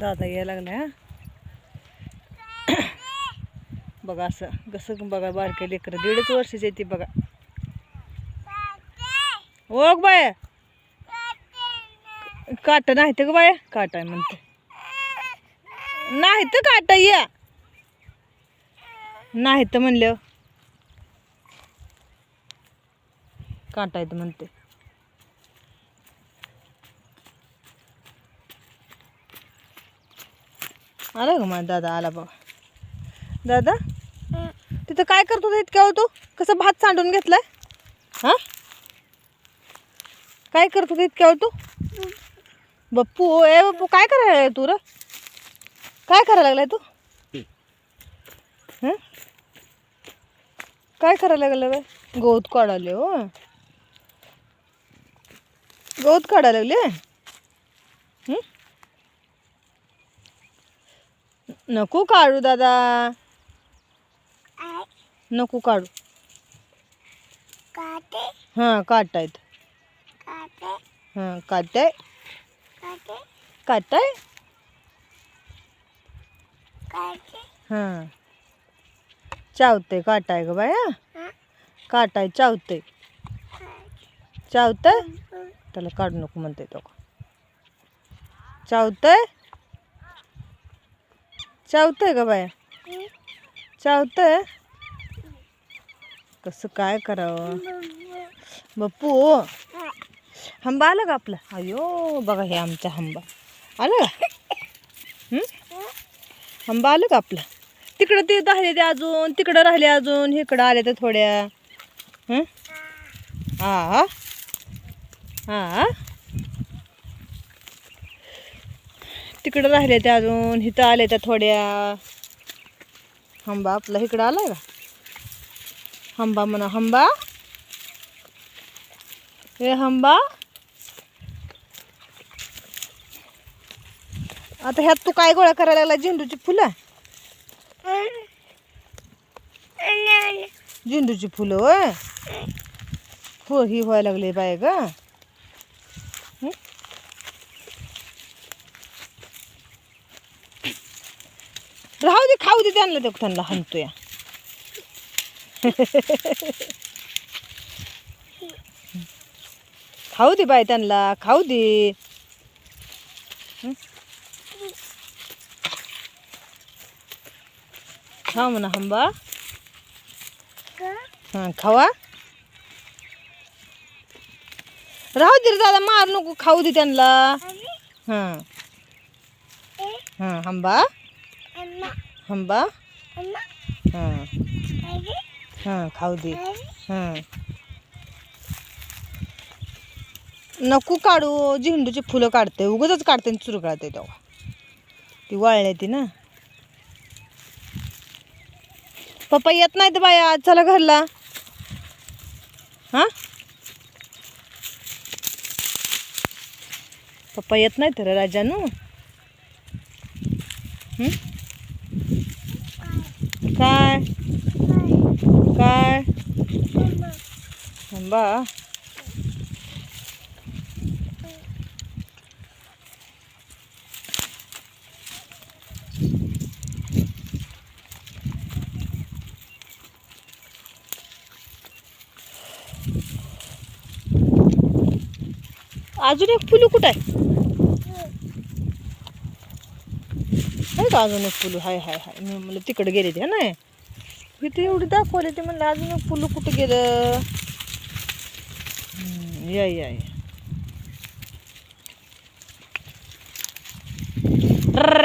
दादा यायला लागला हा. बघा असं कसं बघा बारके लेकरं. दीडच वर्षाची आहे ती बघा. Okay bye. काट नाही तर ग बाया. काट आहे म्हणते. नाही तर काटा या. नाही तर म्हणलं काटा येतं म्हणते. आला का माझा दादा? आला बघा. दादा? तिथं काय करतो इतक्या होतो कसं भात सांडून घेतलाय? हा? काय करतो इतक्या होतो बप्पू ए बप्पू काय करायला लागलाय तू र? काय करायला लागलाय तू? हं? काय करायला लागलं बाय गवत काढाले हो गवत काढायला लागले हं? नको काढू दादा. नको काढू. हां काटायत. हां काटाय. काटाय. हां. चावते काटाय ग बाया. काटाय चावते चावतंय? त्याला काढू नको म्हणते तो. चावतंय? चावतंय का बाया? चावतंय? कसं काय करावं? बाप्पू हंबा आला का आपला? अयो बघा हे आमचा हंबा. आलं का? हंबा आलं का आपला? तिकडं ते राहिले ते अजून तिकडं राहिले अजून इकडं आले ते थोड्या. हं? हा हा? तिकडं राहिले ते अजून. इथं आले त्या थोड्या. हंबा आपला इकडं आलाय का? हंबा म्हणा हंबा. हे हंबा. आता ह्यात तू काय गोळा करायला लागला? झेंडूची फुलं? झेंडूची फुलं होय? हो ही व्हायला लागली बाय ग. राहू दे खाऊ दे त्यांना ते त्यांना हाणतो या खाऊ दे बाय त्यांना खाऊ दे. हं? खा म्हणा हंबा. हां खावा. राहू दे रे दादा मार नको खाऊ दे त्यांना. हां. हां हंबा. हंबा हां हां खाऊ दे हां नको काढू झेंडूची फुलं काढते उगतच काढते आणि काढते तेव्हा ती वाळली ती ना पप्पा येत नाही तर बाया आज चला घरला हां पप्पा येत नाही तर राजानू हं? काय काय बा अजून एक फुलू कुठं आहे? का अजून एक फुलू? हाय हाय हाय. मी म्हणलं तिकडे गेले ते नाही इथे एवढी दाखवले ते म्हणलं अजून एक फुलू कुठं गेलं? या या या.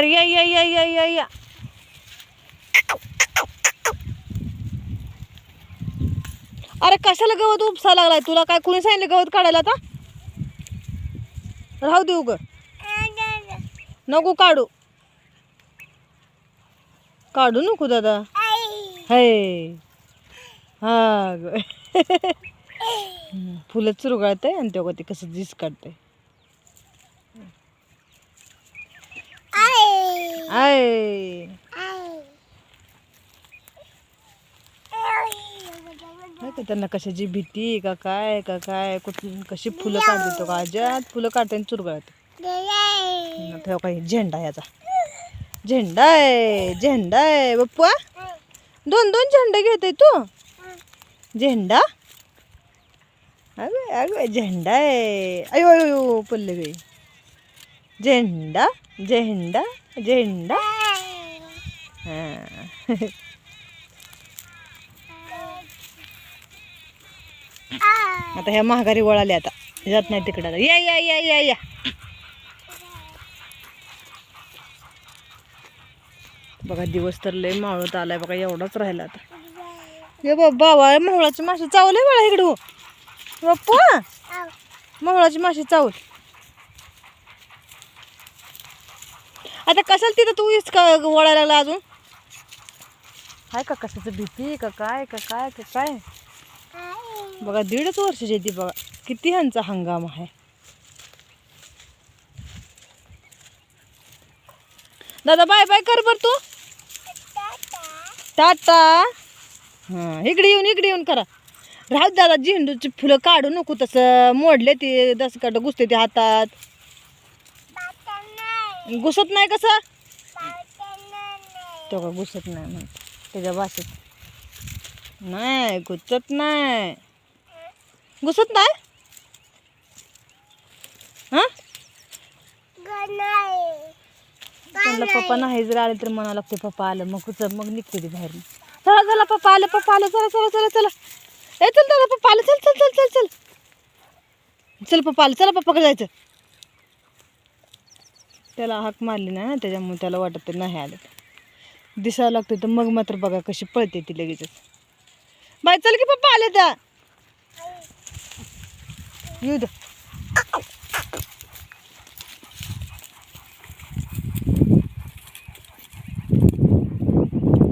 या या या या या अरे कशाला गवत उपसा लागलाय? तुला काय कुणी सांगितलं गवत काढायला आता? राहू देऊ ग नको काढू. काढू नको दादा. हाय हा. ग. फुलं चुरगाळते आणि तेव्हा ते कसं दिस काढते आय नाही का त्यांना कशाची भीती का काय का काय कुठून कशी फुलं काढली तो का अजात फुलं काढते आणि चुरगाळते ठेव काही झेंडा याचा. झेंडा आहे झेंडा आहे. बाप्पा दोन दोन झेंडे घेते तू. झेंडा? अगं अगं झेंडा आहे. अयो अयो अयो पल्ले बाई झेंडा झेंडा झेंडा. हां. आता ह्या महागारी वळाल्या आता. जात नाही तिकडं आता. या या या या या. बघा दिवस तर लय मावळत आलाय बघा एवढाच राहिला आता. हे बाबा बाबा मासे माशी चावले बळा इकडं. बाप्पा. मोहळाची माशी चावल. आता कशाला तिथं तू का वळायला लागला अजून? हाय का कशाचं भीती का काय का काय का काय? बघा दीडच वर्षाची ती बघा किती ह्यांचा हंगाम आहे. दादा बाय बाय कर बर तू. टाटा. हां इकडे येऊन इकडे येऊन करा. राहू दादा झेंडूची फुलं काढू नको तसं मोडले ते दसकाट घुसते ते हातात. घुसत नाही कसं? तो का घुसत नाही म्हणत त्याच्या भाषेत. नाही घुसत नाही. घुसत नाही? हा? त्यांना पप्पा नाही जर आले तर म्हणा लागते पप्पा आलं मग कुठं मग निघते ते बाहेर चला चला पप्पा आलं पप्पा आलं चला चला चला चला. ए चल दादा पप्पा आलं. चल चल चल चल चल. चल पप्पा आलं. चला पप्पाकडे जायचं. त्याला हाक मारली नाही ना त्याच्यामुळे त्याला वाटत ते नाही आलं. दिसायला लागते तर मग मात्र बघा कशी पळते ती लगेचच. बाय चल की पप्पा आले त्या येऊ द.